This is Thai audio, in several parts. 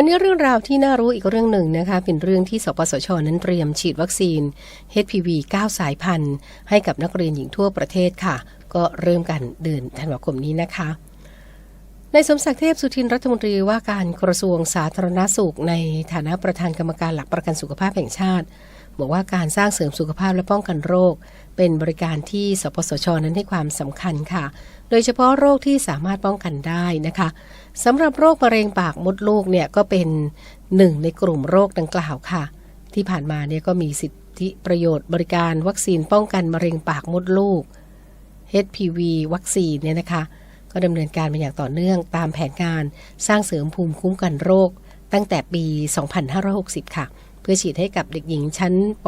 วันนี้เรื่องราวที่น่ารู้อีกเรื่องหนึ่งนะคะเป็นเรื่องที่สปสชนั้นเตรียมฉีดวัคซีน HPV 9 สายพันธุ์ ให้กับนักเรียนหญิงทั่วประเทศค่ะ ก็เริ่มกันเดือนธันวาคมนี้นะคะในสมศักดิ์เทพสุทินรัฐมนตรีว่าการกระทรวงสาธารณาสุขในฐานะประธานกรรมการหลักประกันสุขภาพแห่งชาติ บอกว่าการสร้างเสริมสุขภาพและป้องกันโรค เป็นบริการที่สปสชนั้นให้ความสำคัญค่ะ โดยเฉพาะโรคที่สามารถป้องกันได้นะคะสำหรับโรคมะเร็งปากมดลูกเนี่ยก็เป็นหนึ่งในกลุ่มโรคดังกล่าวค่ะ ที่ผ่านมาเนี่ยก็มีสิทธิประโยชน์บริการวัคซีนป้องกันมะเร็งปากมดลูก HPV วัคซีนเนี่ยนะคะ ก็ดำเนินการมาอย่างต่อเนื่องตามแผนงานสร้างเสริมภูมิคุ้มกันโรค ตั้งแต่ปี 2560 ค่ะ พื่อฉีดให้กับเด็กหญิงชั้นป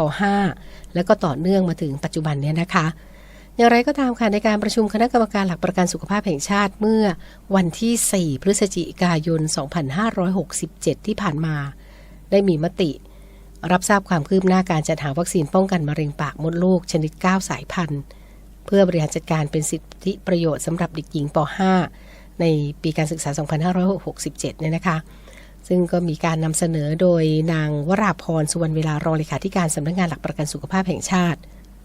.5 แล้วก็ต่อเนื่องมาถึงปัจจุบันเนี่ยนะคะ อย่างไรก็ตามค่ะในการประชุมคณะกรรมการหลักประกันสุขภาพแห่งชาติเมื่อวันที่ 4 พฤศจิกายน 2567 ที่ผ่านมา ได้มีมติ รับทราบความคืบหน้าการจัดหาวัคซีนป้องกันมะเร็งปากมดลูกชนิด 9 สายพันธุ์ เพื่อบริหารจัดการเป็นสิทธิประโยชน์สำหรับเด็กหญิงป .5 ในปีการศึกษา 2567 เนี่ยนะคะ ซึ่งก็มีการนำเสนอโดยนางวราพรสุวรรณเวลารองเลขาธิการสำนักงานหลักประกันสุขภาพแห่งชาติ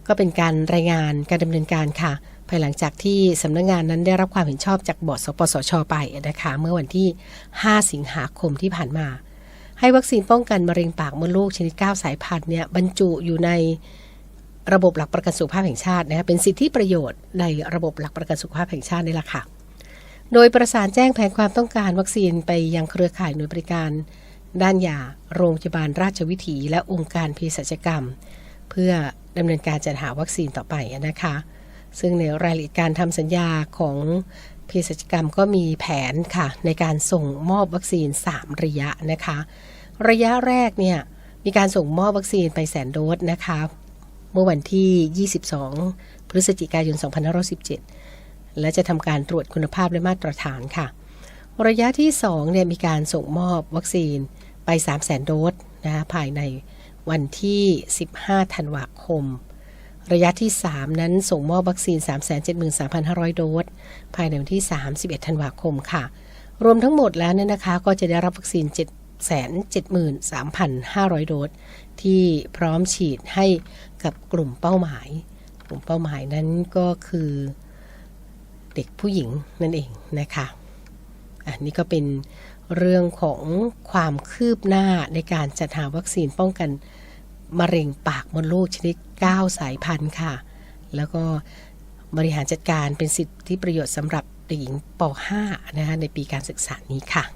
ก็เป็นการรายงานการดำเนินการค่ะ ภายหลังจากที่สำนักงานนั้นได้รับความเห็นชอบจากบอร์ดสปสช ไปนะคะเมื่อวันที่ 5 สิงหาคมที่ผ่านมา ให้วัคซีนป้องกันมะเร็งปากมดลูกชนิด 9 สายพันธุ์เนี่ยบรรจุอยู่ในระบบหลักประกันสุขภาพแห่งชาตินะคะเป็นสิทธิประโยชน์ในระบบหลักประกันสุขภาพแห่งชาตินี่แหละค่ะ โดยประสานแจ้งแผนความต้องการวัคซีนไปยังเครือข่ายหน่วยบริการ ด้านยาโรงพยาบาลราชวิถี และองค์การเภสัชกรรม เพื่อดำเนินการจัดหาวัคซีนต่อไปนะคะ ซึ่งในรายละเอียดการทำสัญญาของเภสัชกรรมก็มีแผนค่ะ ในการส่งมอบวัคซีน 3 ระยะนะคะ ระยะแรกเนี่ยมีการส่งมอบวัคซีนไปแสนโดสนะคะ เมื่อวันที่ 22 พฤศจิกายน 2517 และจะทำการตรวจคุณภาพและมาตรฐานค่ะ ระยะที่2เนี่ยมีการส่งมอบวัคซีนไป 3 0 0 0 0 0 โดสนะคะภายในวันที่ 15 ธันวาคม ระยะที่ 3 นั้นส่งมอบวัคซีน 373,500 โดส ภายในวันที่ 31 ธันวาคมค่ะ รวมทั้งหมดแล้วเนี่ยนะคะ ก็จะได้รับวัคซีน 773,500 โดส ที่พร้อมฉีดให้กับกลุ่มเป้าหมาย กลุ่มเป้าหมายนั้นก็คือ เด็กผู้หญิงนั่นเองนะคะอันนี้ก็เป็นเรื่องของความคืบหน้าในการจัดหาวัคซีนป้องกันมะเร็งปากมดลูกชนิด 9 สายพันธุ์ค่ะ แล้วก็บริหารจัดการเป็นสิทธิประโยชน์สำหรับเด็กหญิงป .5 นะคะในปีการศึกษานี้ค่ะ